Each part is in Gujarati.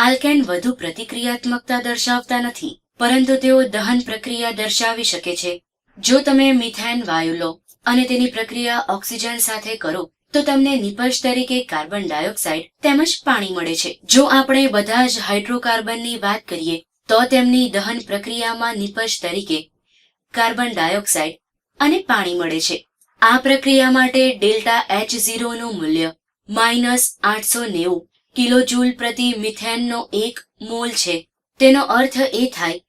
આલ્કેન વધુ પ્રતિક્રિયાત્મકતા દર્શાવતા નથી, પરંતુ તેઓ દહન પ્રક્રિયા દર્શાવી શકે છે. જો તમે મિથેન વાયુ લો અને તેની પ્રક્રિયા ઓક્સિજન સાથે કરો, તો તમને નિપજ તરીકે કાર્બન ડાયોક્સાઇડ તેમજ પાણી મળે છે. જો આપણે બધા જ હાઇડ્રોકાર્બનની વાત કરીએ, તો તેમની દહન પ્રક્રિયામાં નિપજ તરીકે કાર્બન ડાયોક્સાઇડ અને પાણી મળે છે. આ પ્રક્રિયા માટે ડેલ્ટા એચ ઝીરોનું મૂલ્ય માઇનસ આઠસો નેવું કિલોજૂલ પ્રતિ મિથેનનો એક મોલ છે. તેનો અર્થ એ થાય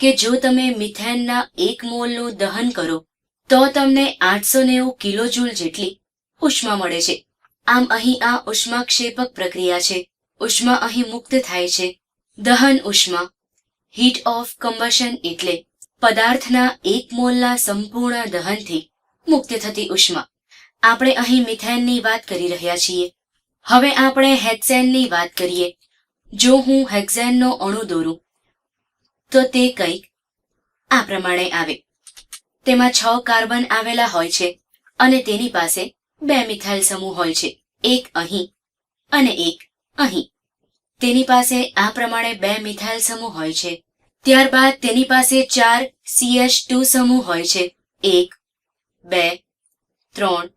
કે જો તમે મિથેનના એક મોલનું દહન કરો, તો તમને આઠસો નેવું કિલોજૂલ જેટલી ઉષ્મા મળે છે. આમ અહીં આ ઉષ્માક્ષેપક પ્રક્રિયા છે. ઉષ્મા અહીં મુક્ત થાય છે. દહન ઉષ્મા હીટ ઓફ કમ્બશન એટલે પદાર્થના એક મોલના સંપૂર્ણ દહનથી મુક્ત થતી ઉષ્મા. આપણે અહીં મિથેનની વાત કરી રહ્યા છીએ. હવે આપણે હેક્સેનની વાત કરીએ. જો હું હેક્સેનનો અણુ દોરું, તો તે કંઈક આ પ્રમાણે આવે. તેમાં છ કાર્બન આવેલા હોય છે અને તેની પાસે બે મિથાઇલ સમૂહ હોય છે. એક અહીં અને એક અહીં. તેની પાસે આ પ્રમાણે બે મિથાઇલ સમૂહ હોય છે. ત્યારબાદ તેની પાસે ચાર સીએચ ટુ સમૂહ હોય છે. એક, બે, ત્રણ,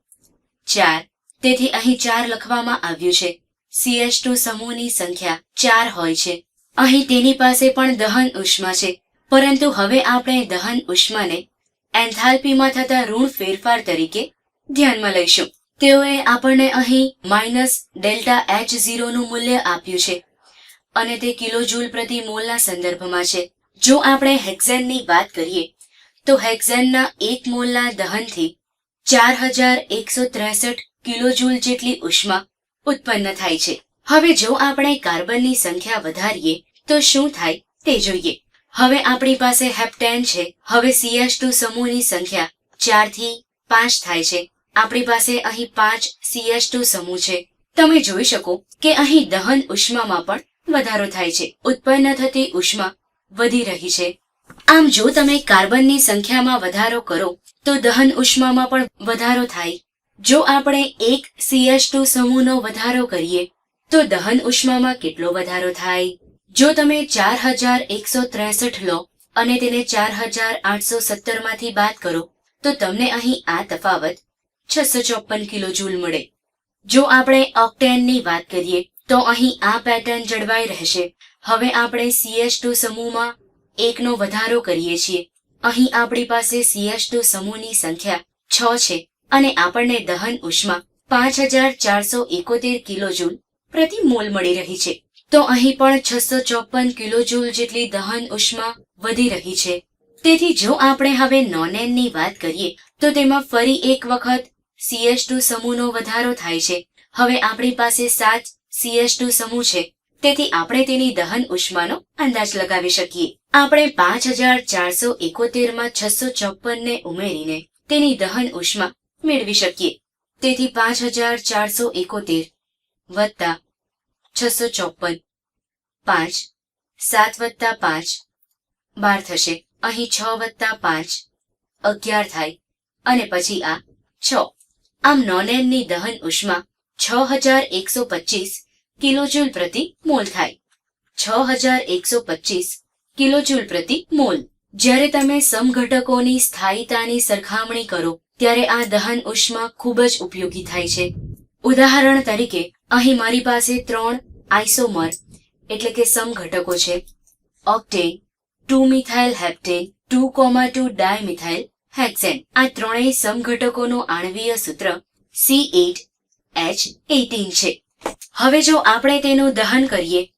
ચાર તેથી અહીં ચાર લખવામાં આવ્યું છે. સીએચ ટુ સમૂહની સંખ્યા ચાર હોય છે. અહીં તેની પાસે પણ દહન ઉષ્મા છે. પરંતુ હવે આપણે દહન ઉષ્માને એન્થાલ્પીમાં થતા ઋણ ફેરફાર તરીકે ધ્યાનમાં લઈશું. તેઓએ આપણને અહીં માઇનસ ડેલ્ટા એચનું મૂલ્ય આપ્યું છે. અને તે કિલો જુલ પ્રતિ મોલના સંદર્ભમાં છે. જો આપણે હેક્ઝેનની વાત કરીએ, તો હેક્ઝેનના એક મોલના દહનથી ચાર હજાર એકસો ત્રેસઠ કિલોજૂલ જેટલી ઉષ્મા ઉત્પન્ન થાય છે. હવે જો આપણે કાર્બનની સંખ્યા વધારીએ, તો શું થાય તે જોઈએ. હવે આપણી પાસે હેપ્ટેન છે. હવે સીએચ ટુ સમૂહની સંખ્યા ચારથી પાંચ થાય છે. આપણી પાસે અહીં પાંચ સીએચ ટુ સમૂહ છે. તમે જોઈ શકો કે અહીં દહન ઉષ્મામાં પણ વધારો થાય છે. ઉત્પન્ન થતી ઉષ્મા વધી રહી છે. આમ જો તમે કાર્બનની સંખ્યામાં વધારો કરો, તો દહન ઉષ્મામાં પણ વધારો થાય જો આપણે એક સીએચ ટુ સમૂહનો વધારો કરીએ, તો દહન ઉષ્મામાં કેટલો વધારો થાય? જો તમે ચાર હજાર એકસો ત્રેસઠ લો અને તેને ચાર હજાર આઠસો સત્તરમાંથી બાદ કરો, તો તમને અહીં આ તફાવત છસો ચોપન કિલો જૂલ મળે. જો આપણે ઓક્ટેનની વાત કરીએ, તો અહીં આ પેટર્ન જળવાઈ રહેશે. હવે આપણે સીએચ ટુ સમૂહમાં એકનો વધારો કરીએ છીએ. અહીં આપણી પાસે સીએચ ટુ સમૂહની સંખ્યા છ છે. અને આપણને દહન ઉષ્મા પાંચ હજાર ચારસો એકોતેર કિલો જૂલ પ્રતિ મોલ મળી રહી છે. તો અહીં પણ છસો ચોપન કિલોજૂલ જેટલી દહન ઉષ્મા વધી રહી છે. તેથી જો આપણે હવે નોનેનની વાત કરીએ, તો તેમાં ફરી એક વખત સીએચ ટુ સમૂહનો વધારો થાય છે. હવે આપણી પાસે સાત સીએચ ટુ સમૂહ છે. તેથી આપણે તેની દહન ઉષ્માનો અંદાજ લગાવી શકીએ. આપણે પાંચ હજાર ચારસો એકોતેરમાં છસો ચોપન ને ઉમેરીને તેની દહન ઉષ્મા મેળવી શકીએ. તેથી પાંચ હજાર ચારસો એકોતેર વત્તા છસો ચોપન પાંચ, સાત વત્તા પાંચ, બાર થશે. અહીં છ વત્તા પાંચ, અગિયાર થાય. અને પછી આ છ. આમ નોનેનની દહન ઉષ્મા છ હજાર એકસો પચીસ કિલોજૂલ પ્રતિ મોલ થાય. છ હજાર એકસો પચીસ કિલોજૂલ પ્રતિ મોલ. જ્યારે તમે સમઘટકોની સ્થાયીતાની સરખામણી કરો ત્યારે આ દહન ઉષ્મા ખૂબ જ ઉપયોગી થાય છે. ઉદાહરણ તરીકે, અહીં મારી પાસે ત્રણ આઇસોમર, એટલે કે સમઘટકો છે. Octane, two methyl heptane, two comma two dimethyl hexane. આ ત્રણેય સમઘટકોનું આણવીય સૂત્ર સી એટ એચ એટીન છે. હવે જો આપણે તેનું દહન કરીએ,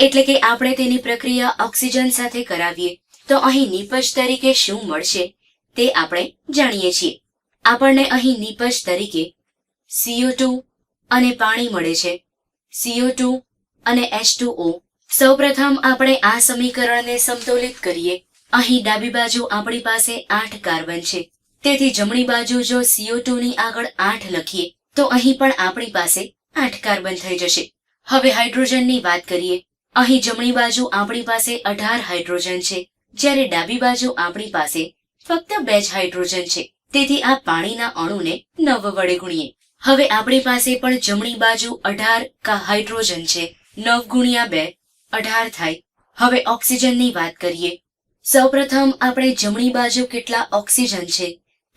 એટલે કે આપણે તેની પ્રક્રિયા ઓક્સિજન સાથે કરાવીએ, તો અહીં નિપજ તરીકે શું મળશે તે આપણે જાણીએ છીએ. આપણને અહીં નીપજ તરીકે સીઓ ટુ અને પાણી મળે છે. સીઓ ટુ અને એચ ટુ ઓ સૌપ્રથમ આપણે આ સમીકરણને સમતોલિત કરીએ. અહીં ડાબી બાજુ આપણી પાસે આઠ કાર્બન છે. તેથી જમણી બાજુ જો સીઓ ની આગળ આઠ લખીએ, તો અહીં પણ આપણી પાસે આઠ કાર્બન થઈ જશે. હવે હાઇડ્રોજનની વાત કરીએ. અહીં જમણી બાજુ આપણી પાસે અઢાર હાઇડ્રોજન છે. જ્યારે ડાબી બાજુ આપણી પાસે ફક્ત બે જ હાઇડ્રોજન છે. તેથી આ પાણીના અણુને નવ વડે ગુણીએ. હવે આપણી પાસે પણ જમણી બાજુ અઢાર કા હાઇડ્રોજન છે. નવ ગુણ્યા બે, અઢાર થાય. હવે ઓક્સિજનની વાત કરીએ. સૌપ્રથમ આપણે જમણી બાજુ કેટલા ઓક્સિજન છે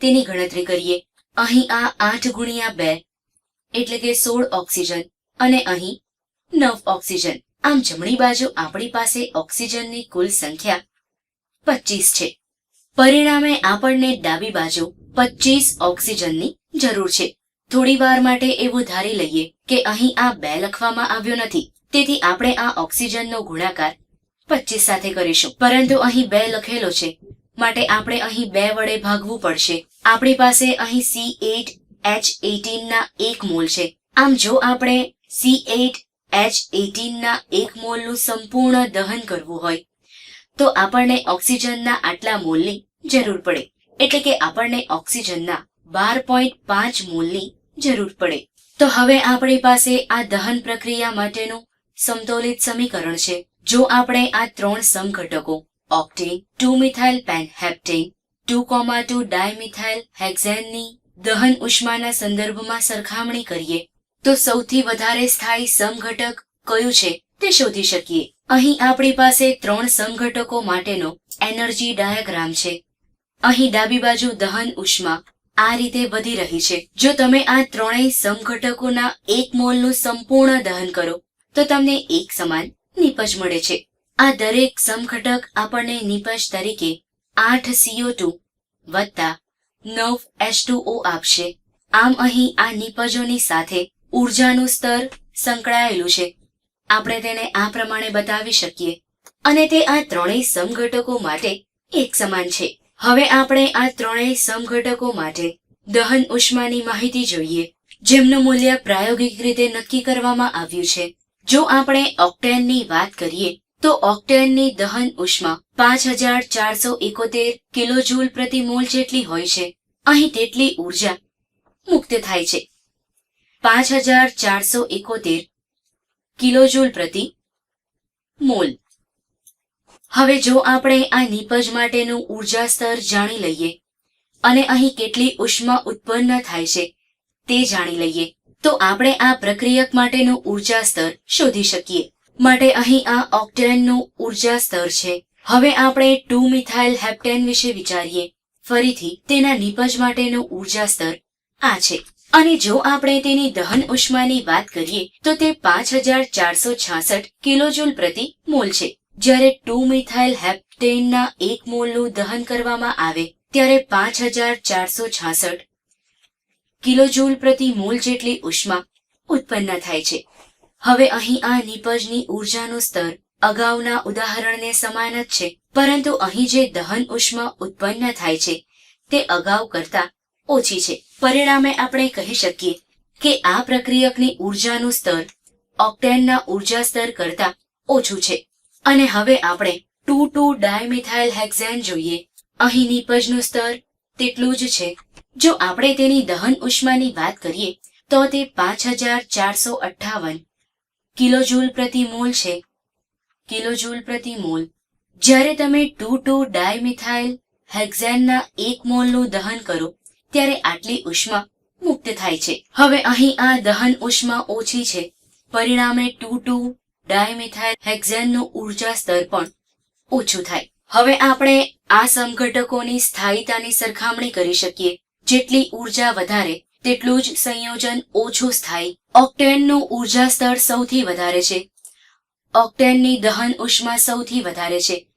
તેની ગણતરી કરીએ. અહીં આ આઠ ગુણ્યા બે, એટલે કે સોળ ઓક્સિજન, અને અહીં નવ ઓક્સિજન. આમ જમણી બાજુ આપણી પાસે ઓક્સિજનની કુલ સંખ્યા પચીસ છે. પરિણામે આપણને ડાબી બાજુ પચીસ ઓક્સિજનની જરૂર છે. થોડી વાર માટે એવું ધારી લઈએ કે અહીં આ બે લખવામાં આવ્યો નથી. તેથી આપણે આ ઓક્સિજનનો ગુણાકાર પચીસ સાથે કરીશું. પરંતુ અહીં બે લખેલો છે. માટે આપણે અહીં બે વડે ભાગવું પડશે. આપણી પાસે અહીં સી એટ એચ એટીન ના એક મોલ છે. આમ જો આપણે સી એટ એચ એટીન ના એક મોલનું સંપૂર્ણ દહન કરવું હોય, તો આપણને ઓક્સિજનના આટલા મોલની જરૂર પડે. એટલે કે આપણને ઓક્સિજનના બાર પોઈન્ટ પાંચ મોલની જરૂર પડે. તો હવે આપણી પાસે આ દહન પ્રક્રિયા માટેનું સમતોલિત સમીકરણ છે. જો આપણે આ ત્રણ સમઘટકો, octane, two methyl pen heptane two comma two dimethyl હેક્ઝેનની દહન ઉષ્માના સંદર્ભમાં સરખામણી કરીએ, તો સૌથી વધારે સ્થાયી સમઘટક કયું છે તે શોધી શકીએ. અહીં આપણી પાસે ત્રણ સમઘટકો માટેનો એનર્જી ડાયાગ્રામ છે. અહીં ડાબી બાજુ દહન ઉષ્મા આ રીતે વધી રહી છે. જો તમે આ ત્રણેય સમઘટકોના એક મોલનું સંપૂર્ણ દહન કરો, તો તમને એક સમાન નીપજ મળે છે. આ દરેક સમઘટક આપણને નીપજ તરીકે આઠ સીઓ ટુ વત્તા નવ એચ આપશે. આમ અહીં આ નીપજોની સાથે ઉર્જાનું સ્તર સંકળાયેલું છે. આપણે તેને આ પ્રમાણે બતાવી શકીએ. અને તે આ ત્રણેય સમઘટકો માટે એક સમાન છે. હવે આપણે આ ત્રણેય સમઘટકો માટે દહન ઉષ્માની માહિતી જોઈએ, જેમનું મૂલ્ય પ્રાયોગિક રીતે નક્કી કરવામાં આવ્યું છે. જો આપણે ઓક્ટેનની વાત કરીએ, તો ઓક્ટેનની દહન ઉષ્મા પાંચ હજાર ચારસો એકોતેર કિલોજૂલ પ્રતિ મોલ જેટલી હોય છે. અહીં તેટલી ઊર્જા મુક્ત થાય છે. પાંચ હજાર ચારસો એકોતેર કિલોજૂલ પ્રતિ મોલ. હવે જો આપણે આ નીપજ માટેનું ઊર્જા સ્તર જાણી લઈએ અને અહીં કેટલી ઉષ્મા ઉત્પન્ન થાય છે તે જાણી લઈએ, તો આપણે આ પ્રક્રિયક માટેનું ઊર્જા સ્તર શોધી શકીએ. માટે અહીં આ ઓક્ટેનનું ઊર્જા સ્તર છે. હવે આપણે ટુ મિથાઇલ હેપ્ટેન વિશે વિચારીએ. ફરીથી, તેના નીપજ માટેનું ઊર્જા સ્તર આ છે. અને જો આપણે તેની દહન ઉષ્માની વાત કરીએ, તો તે પાંચ હજાર ચારસો છાસઠ કિલોજુલ પ્રતિ મોલ છે. જ્યારે ટુ મિથાઇલ હેપ્ટેનના એક મોલનું દહન કરવામાં આવે, ત્યારે પાંચ હજાર ચારસો છાસઠ કિલોજૂલ પ્રતિ મોલ જેટલી ઉષ્મા ઉત્પન્ન થાય છે. હવે અહીં આ નીપજની ઉર્જાનું સ્તર અગાઉના ઉદાહરણને સમાન જ છે, પરંતુ અહીં જે દહન ઉષ્મા ઉત્પન્ન થાય છે, તે અગાઉ કરતા ઓછી છે. પરિણામે આપણે કહી શકીએ કે આ પ્રક્રિયકની ઉર્જાનું સ્તર ઓક્ટેનના ઊર્જા સ્તર કરતા ઓછું છે. અને હવે આપણે ટુ ટુ ડાયમિથાઇલ હેક્ઝેન જોઈએ. અહીં નીપજનું સ્તર તેટલું જ છે. જો આપણે તેની દહન ઉષ્માની વાત કરીએ, તો તે પાંચ હજાર ચારસો અઠ્ઠાવન કિલોજૂલ પ્રતિ મોલ છે. કિલોજૂલ પ્રતિ મોલ. જ્યારે તમે ટુ ટુ ડાયમિથાઇલ હેક્ઝેનના એક મોલનું દહન કરો, ત્યારે આટલી ઉષ્મા મુક્ત થાય છે. હવે અહીં આ દહન ઉષ્મા ઓછી છે. પરિણામે ટુ ટુ ડાયમિથાઇલ હેક્ઝેનનું ઊર્જા સ્તર પણ ઓછું થાય. હવે આપણે આ સમઘટકોની સ્થાયીતાની સરખામણી કરી શકીએ. જેટલી ઊર્જા વધારે, તેટલું જ સંયોજન ઓછું સ્થાયી. ઓક્ટેનનું ઊર્જા સ્તર સૌથી વધારે છે. ઓક્ટેનની દહન ઉષ્મા સૌથી વધારે છે.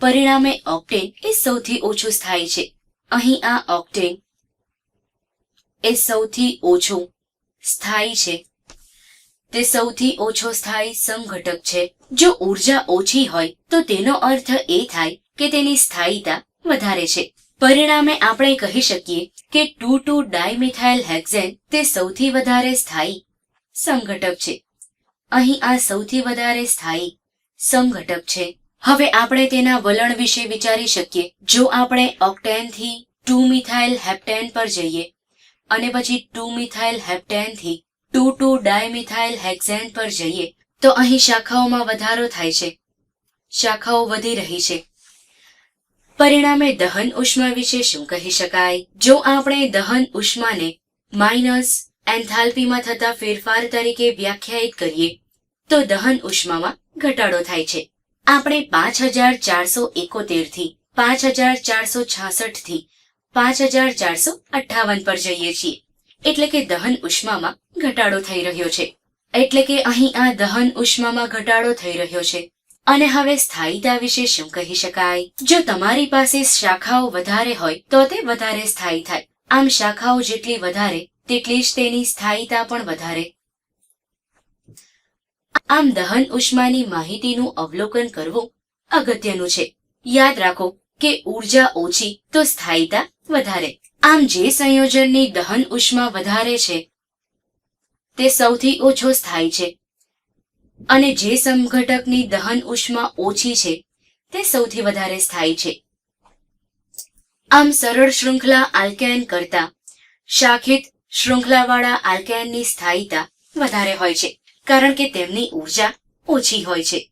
પરિણામે ઓક્ટેન એ સૌથી ઓછું સ્થાયી છે. અહીં આ ઓક્ટેન એ સૌથી ઓછું સ્થાયી છે. તે સૌથી ઓછો સ્થાયી સમઘટક છે. જો ઊર્જા ઓછી હોય, તો તેનો અર્થ એ થાય કે તેની સ્થાયીતા વધારે છે. પરિણામે આપણે કહી શકીએ કે ટુ ટુ ડાયમિથાઇલ હેક્ઝેન તે સૌથી વધારે સ્થાયી સમઘટક છે. અહીં આ સૌથી વધારે સ્થાયી સમઘટક છે. હવે આપણે તેના વલણ વિશે વિચારી શકીએ. જો આપણે ઓક્ટેનથી ટુ મિથાઇલ હેપ્ટેન પર જઈએ અને પછી ટુ મિથાઇલ હેપ્ટેનથી ટુ ટુ ડાયમિથાઇલ, હેક્ઝેન પર જઈએ, તો અહીં શાખાઓમાં વધારો થાય છે. શાખાઓ વધી રહી છે. પરિણામે દહન ઉષ્મા વિશે શું કહી શકાય? જો આપણે દહન ઉષ્માને માઇનસ એન્થાલ્પીમાં થતા ફેરફાર તરીકે વ્યાખ્યાયિત કરીએ, તો દહન ઉષ્મામાં ઘટાડો થાય છે. આપણે પાંચ હજાર ચારસો એકોતેરથી પાંચ હજાર ચારસો છાસઠથી પાંચ હજાર ચારસો અઠ્ઠાવન પર જઈએ છીએ. એટલે કે દહન ઉષ્મામાં ઘટાડો થઈ રહ્યો છે. એટલે કે અહીં આ દહન ઉષ્મામાં ઘટાડો થઈ રહ્યો છે. અને હવે સ્થાયીતા વિશે શું કહી શકાય? જો તમારી પાસે શાખાઓ વધારે હોય, તો તે વધારે સ્થાયી થાય. આમ શાખાઓ જેટલી વધારે, તેટલી જ તેની સ્થાયીતા પણ વધારે. આમ દહન ઉષ્માની માહિતીનું અવલોકન કરવું અગત્યનું છે. યાદ રાખો કે ઊર્જા ઓછી, તો સ્થાયીતા વધારે. આમ જે સંયોજનની દહન ઉષ્મા વધારે છે, તે સૌથી ઓછો સ્થાયી છે. અને જે સમઘટકની દહન ઉષ્મા ઓછી છે, તે સૌથી વધારે સ્થાયી છે. આમ સરળ શૃંખલા આલ્કેન કરતા શાખિત શૃંખલાવાળા આલ્કેનની સ્થાયીતા વધારે હોય છે, કારણ કે તેમની ઊર્જા ઓછી હોય છે.